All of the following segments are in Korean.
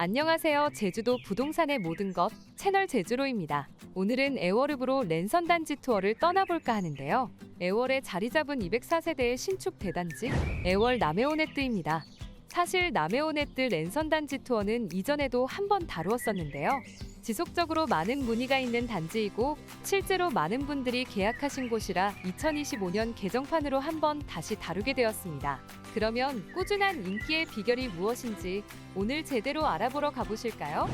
안녕하세요. 제주도 부동산의 모든 것 채널 제주로입니다. 오늘은 애월읍으로 랜선 단지 투어를 떠나볼까 하는데요. 애월에 자리 잡은 204세대의 신축 대단지 애월 남해오네뜨입니다. 사실 남해오네뜨 랜선 단지 투어는 이전에도 한 번 다루었었는데요. 지속적으로 많은 문의가 있는 단지이고 실제로 많은 분들이 계약하신 곳이라 2025년 개정판으로 한 번 다시 다루게 되었습니다. 그러면 꾸준한 인기의 비결이 무엇인지 오늘 제대로 알아보러 가보실까요?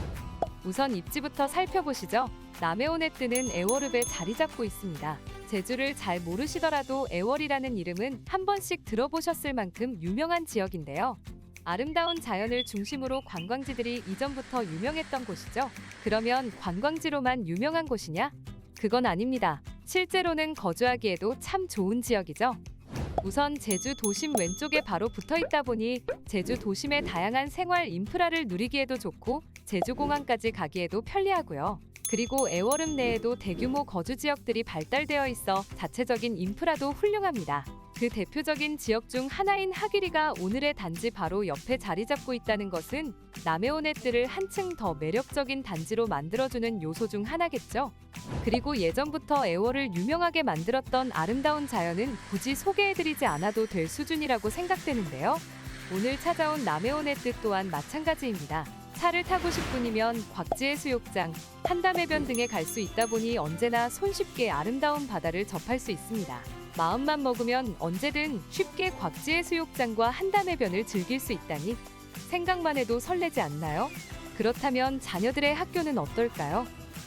우선 입지부터 살펴보시죠. 남해오네뜨는 애월읍에 자리 잡고 있습니다. 제주를 잘 모르시더라도 애월이라는 이름은 한 번씩 들어보셨을 만큼 유명한 지역인데요. 아름다운 자연을 중심으로 관광지들이 이전부터 유명했던 곳이죠. 그러면 관광지로만 유명한 곳이냐? 그건 아닙니다. 실제로는 거주하기에도 참 좋은 지역이죠. 우선 제주 도심 왼쪽에 바로 붙어 있다 보니 제주 도심의 다양한 생활 인프라를 누리기에도 좋고 제주공항까지 가기에도 편리하고요. 그리고 애월읍 내에도 대규모 거주 지역들이 발달되어 있어 자체적인 인프라도 훌륭합니다. 그 대표적인 지역 중 하나인 하기리가 오늘의 단지 바로 옆에 자리 잡고 있다는 것은 남해오네뜨를 한층 더 매력적인 단지로 만들어주는 요소 중 하나겠죠. 그리고 예전부터 애월을 유명하게 만들었던 아름다운 자연은 굳이 소개해드리지 않아도 될 수준이라고 생각되는데요. 오늘 찾아온 남해오네뜨 또한 마찬가지입니다. 차를 타고 싶군이면 곽지해 수욕장, 한담해변 등에 갈 수 있다 보니 언제나 손쉽게 아름다운 바다를 접할 수 있습니다. 마음만 먹으면 언제든 쉽게 곽지해 수욕장과 한담해변을 즐길 수 있다니 생각만 해도 설레지 않나요? 그렇다면 자녀들의 학교는 어떨까요?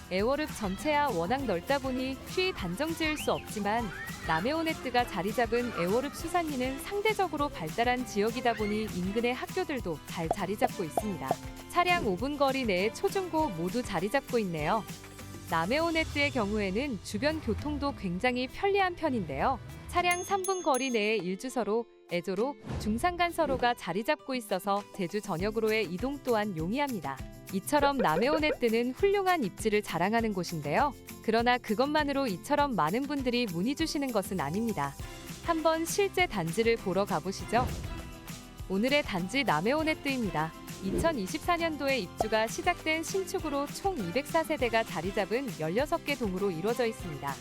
애월읍 전체야 워낙 넓다 보니 쉬이 단정 지을 수 없지만 남해오네뜨가 자리 잡은 애월읍 수산리는 상대적으로 발달한 지역이다 보니 인근의 학교들도 잘 자리 잡고 있습니다. 차량 5분 거리 내에 초중고 모두 자리 잡고 있네요. 남해오네뜨의 경우에는 주변 교통도 굉장히 편리한 편인데요. 차량 3분 거리 내에 일주서로, 애조로, 중산간서로가 자리 잡고 있어서 제주 전역으로의 이동 또한 용이합니다. 이처럼 남해오네뜨는 훌륭한 입지를 자랑하는 곳인데요. 그러나 그것만으로 이처럼 많은 분들이 문의 주시는 것은 아닙니다. 한번 실제 단지를 보러 가보시죠. 오늘의 단지 남해오네뜨입니다. 2024년도에 입주가 시작된 신축으로 총 204세대가 자리 잡은 16개 동으로 이루어져 있습니다.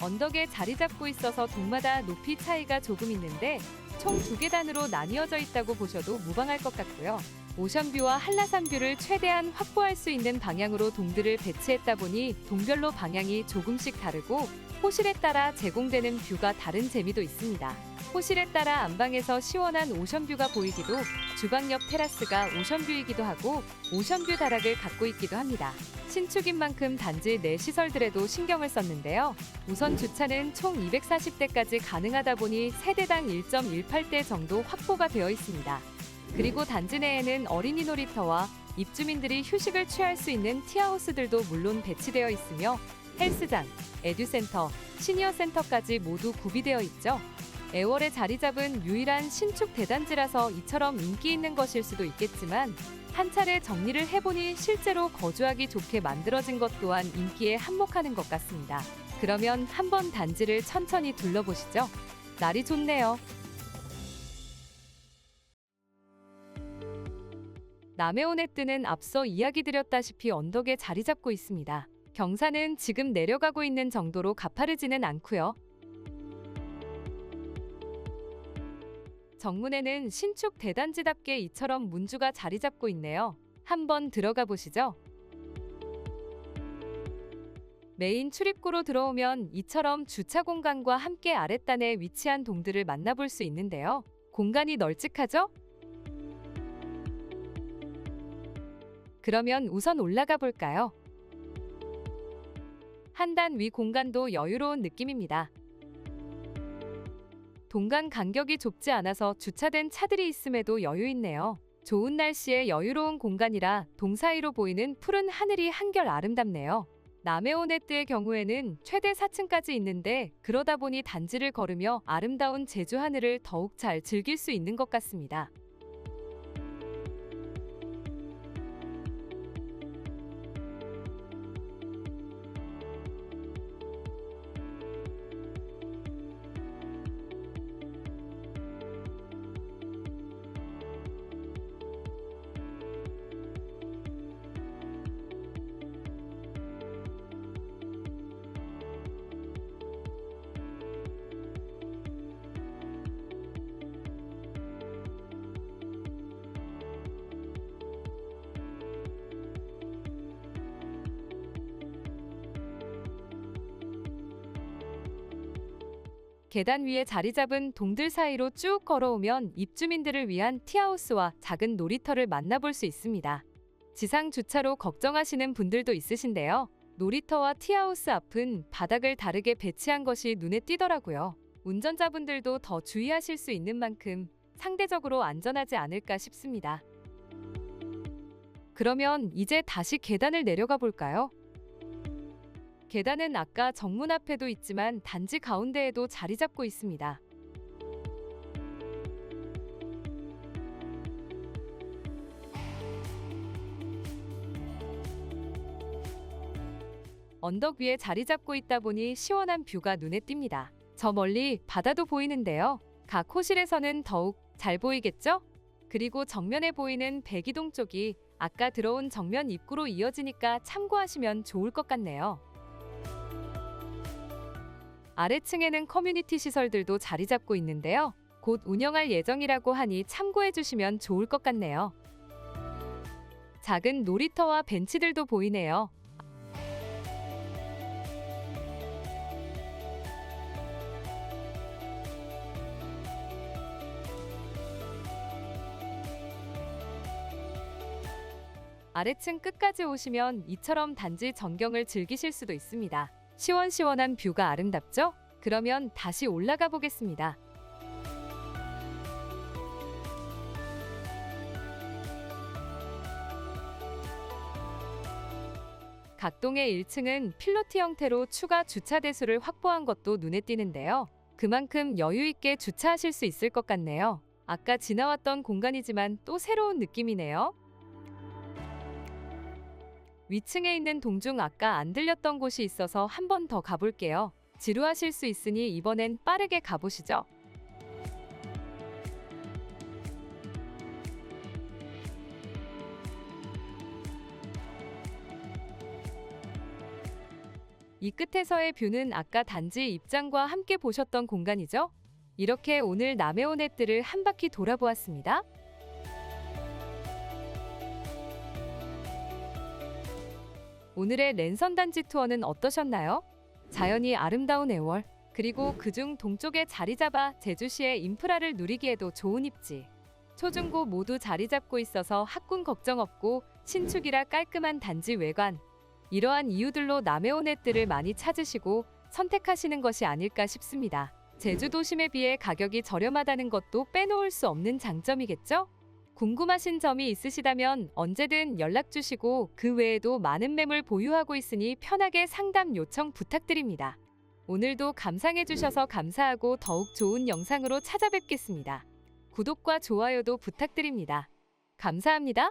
언덕에 자리 잡고 있어서 동마다 높이 차이가 조금 있는데 총 두 계단으로 나뉘어져 있다고 보셔도 무방할 것 같고요. 오션뷰와 한라산뷰를 최대한 확보할 수 있는 방향으로 동들을 배치했다 보니 동별로 방향이 조금씩 다르고 호실에 따라 제공되는 뷰가 다른 재미도 있습니다. 호실에 따라 안방에서 시원한 오션뷰가 보이기도 주방 옆 테라스가 오션뷰이기도 하고 오션뷰 다락을 갖고 있기도 합니다. 신축인 만큼 단지 내 시설들에도 신경을 썼는데요. 우선 주차는 총 240대까지 가능하다 보니 세대당 1.18대 정도 확보가 되어 있습니다. 그리고 단지 내에는 어린이 놀이터와 입주민들이 휴식을 취할 수 있는 티하우스들도 물론 배치되어 있으며 헬스장, 에듀센터, 시니어센터까지 모두 구비되어 있죠. 애월에 자리 잡은 유일한 신축 대단지라서 이처럼 인기 있는 것일 수도 있겠지만 한 차례 정리를 해보니 실제로 거주하기 좋게 만들어진 것 또한 인기에 한몫하는 것 같습니다. 그러면 한번 단지를 천천히 둘러보시죠. 날이 좋네요. 남해오네뜨는 앞서 이야기 드렸다시피 언덕에 자리 잡고 있습니다. 경사는 지금 내려가고 있는 정도로 가파르지는 않고요. 정문에는 신축 대단지답게 이처럼 문주가 자리 잡고 있네요. 한번 들어가 보시죠. 메인 출입구로 들어오면 이처럼 주차 공간과 함께 아랫단에 위치한 동들을 만나볼 수 있는데요. 공간이 널찍하죠? 그러면 우선 올라가 볼까요? 한 단 위 공간도 여유로운 느낌입니다. 동간 간격이 좁지 않아서 주차된 차들이 있음에도 여유 있네요. 좋은 날씨에 여유로운 공간이라 동 사이로 보이는 푸른 하늘이 한결 아름답네요. 남해오네뜨의 경우에는 최대 4층까지 있는데 그러다 보니 단지를 걸으며 아름다운 제주 하늘을 더욱 잘 즐길 수 있는 것 같습니다. 계단 위에 자리 잡은 동들 사이로 쭉 걸어오면 입주민들을 위한 티하우스와 작은 놀이터를 만나볼 수 있습니다. 지상 주차로 걱정하시는 분들도 있으신데요. 놀이터와 티하우스 앞은 바닥을 다르게 배치한 것이 눈에 띄더라고요. 운전자분들도 더 주의하실 수 있는 만큼 상대적으로 안전하지 않을까 싶습니다. 그러면 이제 다시 계단을 내려가 볼까요? 계단은 아까 정문 앞에도 있지만 단지 가운데에도 자리 잡고 있습니다. 언덕 위에 자리 잡고 있다 보니 시원한 뷰가 눈에 띕니다. 저 멀리 바다도 보이는데요. 각 호실에서는 더욱 잘 보이겠죠? 그리고 정면에 보이는 백이동 쪽이 아까 들어온 정면 입구로 이어지니까 참고하시면 좋을 것 같네요. 아래층에는 커뮤니티 시설들도 자리 잡고 있는데요. 곧 운영할 예정이라고 하니 참고해 주시면 좋을 것 같네요. 작은 놀이터와 벤치들도 보이네요. 아래층 끝까지 오시면 이처럼 단지 전경을 즐기실 수도 있습니다. 시원시원한 뷰가 아름답죠? 그러면 다시 올라가 보겠습니다. 각동의 1층은 필로티 형태로 추가 주차 대수를 확보한 것도 눈에 띄는데요. 그만큼 여유 있게 주차하실 수 있을 것 같네요. 아까 지나왔던 공간이지만 또 새로운 느낌이네요. 위층에 있는 동중 아까 안 들렸던 곳이 있어서 한 번 더 가볼게요. 지루하실 수 있으니 이번엔 빠르게 가보시죠. 이 끝에서의 뷰는 아까 단지 입장과 함께 보셨던 공간이죠? 이렇게 오늘 남해온햇들을 한 바퀴 돌아보았습니다. 오늘의 랜선 단지 투어는 어떠셨나요? 자연이 아름다운 애월, 그리고 그중 동쪽에 자리 잡아 제주시의 인프라를 누리기에도 좋은 입지. 초중고 모두 자리 잡고 있어서 학군 걱정 없고 신축이라 깔끔한 단지 외관. 이러한 이유들로 남해온 햇들을 많이 찾으시고 선택하시는 것이 아닐까 싶습니다. 제주 도심에 비해 가격이 저렴하다는 것도 빼놓을 수 없는 장점이겠죠? 궁금하신 점이 있으시다면 언제든 연락 주시고 그 외에도 많은 매물 보유하고 있으니 편하게 상담 요청 부탁드립니다. 오늘도 감상해 주셔서 감사하고 더욱 좋은 영상으로 찾아뵙겠습니다. 구독과 좋아요도 부탁드립니다. 감사합니다.